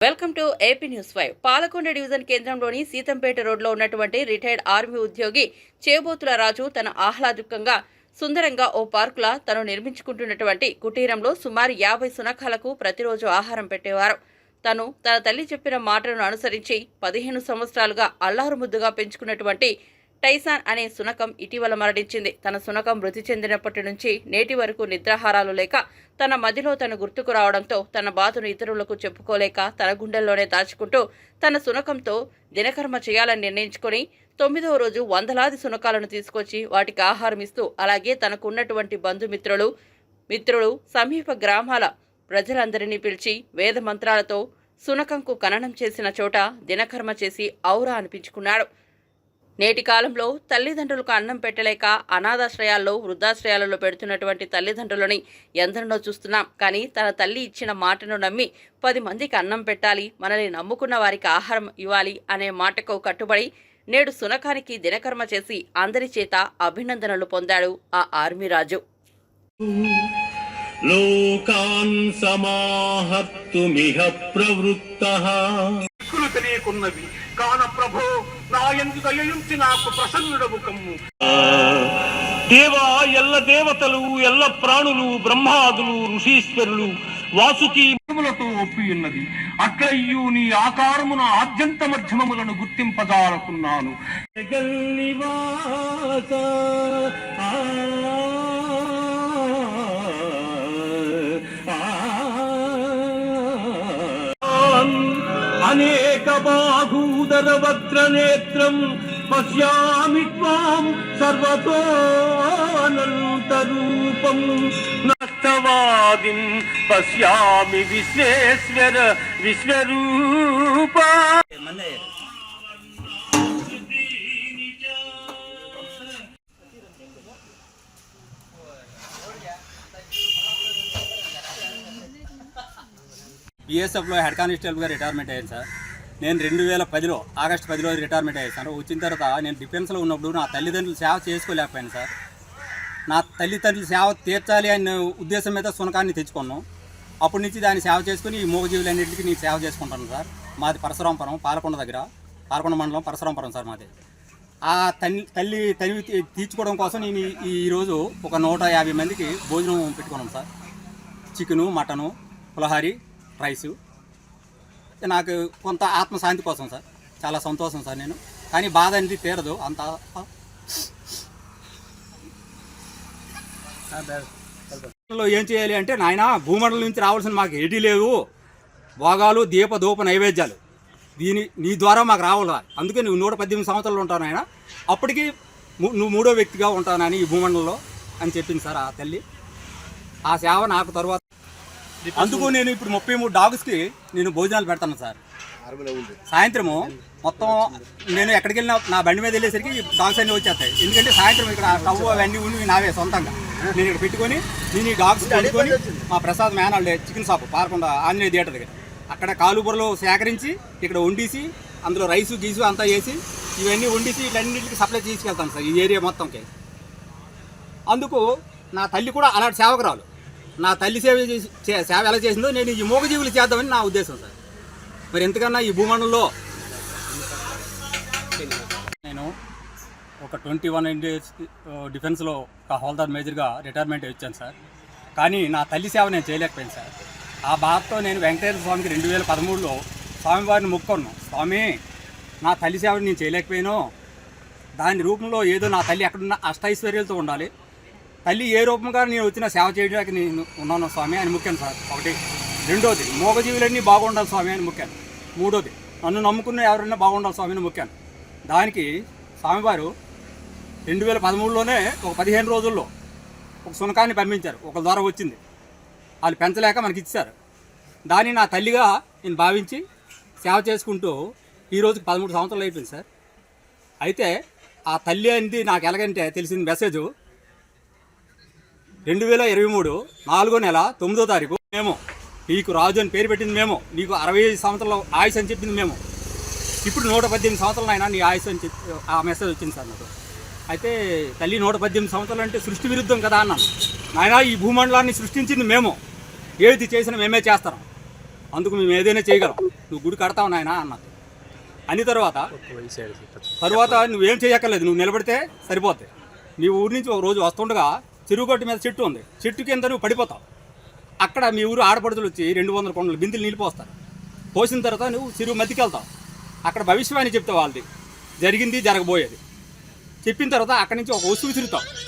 Welcome to AP news five. Palakonda division కేంద్రంలోని సీతంపేట రోడ్లో ఉన్నటువంటి రిటైర్డ్ ఆర్మీ ఉద్యోగి చేబోతుల రాజు తన ఆహ్లాదకంగా సుందరంగా ఓ పార్కులా తను నిర్మించుకుంటున్నటువంటి కుటీరంలో సుమారు యాభై సునఖాలకు ప్రతిరోజు ఆహారం పెట్టేవారు. తను తన తల్లి చెప్పిన మాటలను అనుసరించి పదిహేను సంవత్సరాలుగా అల్లారు ముద్దుగా పెంచుకున్నటువంటి టైసాన్ అనే సునకం ఇటీవల మరణించింది. తన సునకం మృతి చెందినప్పటి నుంచి నేటి వరకు నిద్రాహారాలు లేక తన మదిలో తన గుర్తుకు రావడంతో తన బాధను ఇతరులకు చెప్పుకోలేక తన గుండెల్లోనే దాచుకుంటూ తన సునకంతో దినకర్మ చేయాలని నిర్ణయించుకొని తొమ్మిదవ రోజు వందలాది సునకాలను తీసుకొచ్చి వాటికి ఆహారం ఇస్తూ అలాగే తనకున్నటువంటి బంధుమిత్రులు మిత్రులు సమీప గ్రామాల ప్రజలందరినీ పిలిచి వేద మంత్రాలతో సునకంకు ఖననం చేసిన చోట దినకర్మ చేసి ఔరా అనిపించుకున్నాడు. నేటి కాలంలో తల్లిదండ్రులకు అన్నం పెట్టలేక అనాథాశ్రయాల్లో వృద్ధాశ్రయాలలో పెడుతున్నటువంటి తల్లిదండ్రులని ఎందరినో చూస్తున్నాం. కానీ తన తల్లి ఇచ్చిన మాటను నమ్మి పది మందికి అన్నం పెట్టాలి మనల్ని నమ్ముకున్న వారికి ఆహారం ఇవ్వాలి అనే మాటకు కట్టుబడి నేడు సునకానికి దినకర్మ చేసి అందరి చేత అభినందనలు పొందాడు ఆ ఆర్మీ రాజు. లోకాన్ ప్రవృత్తః. తెలియకున్నవి. కాన ప్రభో నా ఎందు దయయుంచి నాకు ప్రసన్నుడవు కమ్ము దేవా ఎల్ల దేవతలు ఎల్ల ప్రాణులు బ్రహ్మాదులు ఋషీశ్వరులు వాసుకి మధ్యములతో ఒప్పి ఉన్నది అట్లయ్యు నీ ఆకారమున ఆద్యంత మధ్యమములను గుర్తింపజాలకున్నాను. అనేక బాహూదర వక్ర నేత్రం పశ్యామి త్వాం సర్వతోనంతరూపం. నష్టవాదిం పశ్యామి విశ్వేశ్వర విశ్వరూప. బీఎస్ఎఫ్లో హెడ్ కానిస్టేబుల్గా రిటైర్మెంట్ అయ్యాను సార్. నేను రెండు వేల పదిలో ఆగస్టు పదిలో రిటైర్మెంట్ అయ్యాను సార్. వచ్చిన తర్వాత నేను డిఫెన్స్లో ఉన్నప్పుడు నా తల్లిదండ్రులు సేవ చేసుకోలేకపోయాను సార్. నా తల్లిదండ్రులు సేవ తీర్చాలి అనే ఉద్దేశం మీద సునకాన్ని తెచ్చుకున్నాం. అప్పటి నుంచి దాన్ని సేవ చేసుకుని ఈ మూగజీవులన్నింటికి నేను సేవ చేసుకుంటాను సార్. మాది పరశురాంపురం పాలకొండ దగ్గర పాలకొండ మండలం పరశురాంపురం సార్ మాది. ఆ తల్లి తల్లి తల్లి తీర్చుకోవడం కోసం నేను ఈరోజు ఒక నూట యాభై మందికి భోజనం పెట్టుకున్నాం సార్. చికెను మటను పులహారి రైసు. నాకు కొంత ఆత్మశాంతి కోసం సార్. చాలా సంతోషం సార్ నేను. కానీ బాధ అనేది తీరదు. అంత ఏం చేయాలి అంటే నాయన భూమండలం నుంచి రావాల్సిన మాకు ఏటీ లేవు. భోగాలు దీప ధూప నైవేద్యాలు. దీని నీ ద్వారా మాకు రావాలి అందుకే నువ్వు నూట పద్దెనిమిది సంవత్సరాలు ఉంటావు నాయన. అప్పటికి నువ్వు మూడో వ్యక్తిగా ఉంటానని ఈ భూమండలంలో అని చెప్పింది సార్ ఆ తల్లి. ఆ సేవ నాకు తర్వాత అందుకు నేను ఇప్పుడు ముప్పై మూడు డాగ్స్కి నేను భోజనాలు పెడతాను సార్. సాయంత్రము మొత్తం నేను ఎక్కడికి వెళ్ళినా నా బండి మీద వెళ్ళేసరికి డాగ్స్ అన్నీ వచ్చేస్తాయి. ఎందుకంటే సాయంత్రం ఇక్కడ స్టవ్ అవన్నీ ఉండి నావే సొంతంగా. నేను ఇక్కడ పెట్టుకొని నేను ఈ డాగ్స్ పెట్టుకొని మా ప్రసాద్ మేనాల్ చికెన్ షాప్ పారకుండా ఆంజనేయ థియేటర్ దగ్గర. అక్కడ కాలుబురలో సేకరించి ఇక్కడ వండేసి అందులో రైసు గీసు అంతా వేసి ఇవన్నీ వండేసి ఇట్లన్నింటికి సప్లై తీసుకెళ్తాను సార్ ఈ ఏరియా మొత్తంకి. అందుకు నా తల్లి కూడా అలాంటి సేవకురాలు. నా తల్లి సేవ చేసి చే- సేవ ఎలా చేసిందో నేను ఈ మూగజీవులు చేద్దామని నా ఉద్దేశం సార్. మరి ఎంతకన్నా ఈ భూమండలంలో నేను ఒక ట్వంటీ వన్ ఇండియస్ డిఫెన్స్లో ఒక హోల్దార్ మేజర్గా రిటైర్మెంట్ వచ్చాను సార్. కానీ నా తల్లి సేవ నేను చేయలేకపోయాను సార్. ఆ బాధతో నేను వెంకటేశ్వర స్వామికి రెండు వేల పదమూడులో స్వామివారిని మొక్కున్నాను. స్వామి నా తల్లి సేవని నేను చేయలేకపోయాను. దాని రూపంలో ఏదో నా తల్లి ఎక్కడున్న అష్టైశ్వర్యాలతో ఉండాలి. తల్లి ఏ రూపంగా నేను వచ్చిన సేవ చేయడానికి నేను ఉన్నాను స్వామి అని ముఖ్యం సార్. ఒకటి. రెండోది మూగజీవులన్నీ బాగుండాలి స్వామి అని ముఖ్యం. మూడోది నన్ను నమ్ముకున్న ఎవరైనా బాగుండాలి స్వామి అని ముఖ్యం. దానికి స్వామివారు రెండు వేల పదమూడులోనే ఒక పదిహేను రోజుల్లో ఒక సునకాన్ని పంపించారు. ఒక ద్వారా వచ్చింది. వాళ్ళు పెంచలేక మనకి ఇచ్చారు. దాన్ని నా తల్లిగా నేను భావించి సేవ చేసుకుంటూ ఈరోజుకి పదమూడు సంవత్సరాలు అయిపోయింది సార్. అయితే ఆ తల్లి అనేది నాకు ఎలాగంటే తెలిసిన మెసేజ్ రెండు వేల ఇరవై మూడు నాలుగో నెల తొమ్మిదో తారీఖు మేము. నీకు రాజు అని పేరు పెట్టింది మేము. నీకు అరవై ఐదు సంవత్సరాల ఆయుష్ అని చెప్పింది మేము. ఇప్పుడు నూట పద్దెనిమిది సంవత్సరాలు అయినా నీ ఆయుష్ అని చెప్పి ఆ మెసేజ్ వచ్చింది సార్ నాకు. అయితే తల్లి నూట పద్దెనిమిది సంవత్సరాలు అంటే సృష్టి విరుద్ధం కదా అన్నాను. నాయన ఈ భూమండలాన్ని సృష్టించింది మేము. ఏది చేసినా మేమే చేస్తాం. అందుకు మేము ఏదైనా చేయగలం. నువ్వు గుడి కడతావు నాయనా అన్నది అని తర్వాత తర్వాత నువ్వేం చేయక్కర్లేదు. నువ్వు నిలబడితే సరిపోతాయి నీ ఊరి నుంచి ఒక రోజు వస్తుండగా చెరువుగట్టు మీద చెట్టు ఉంది. చెట్టు కింద నువ్వు పడిపోతావు. అక్కడ మీ ఊరు ఆడపడుతులు వచ్చి రెండు వందల కొండలు బిందెలు నిలిపోస్తారు పోసిన తర్వాత నువ్వు చెరువు మతికెళ్తావు అక్కడ భవిష్యవాణి చెప్తావు వాళ్ళది. జరిగింది జరగబోయేది. చెప్పిన తర్వాత అక్కడి నుంచి ఒక వస్తువు తిరుగుతావు.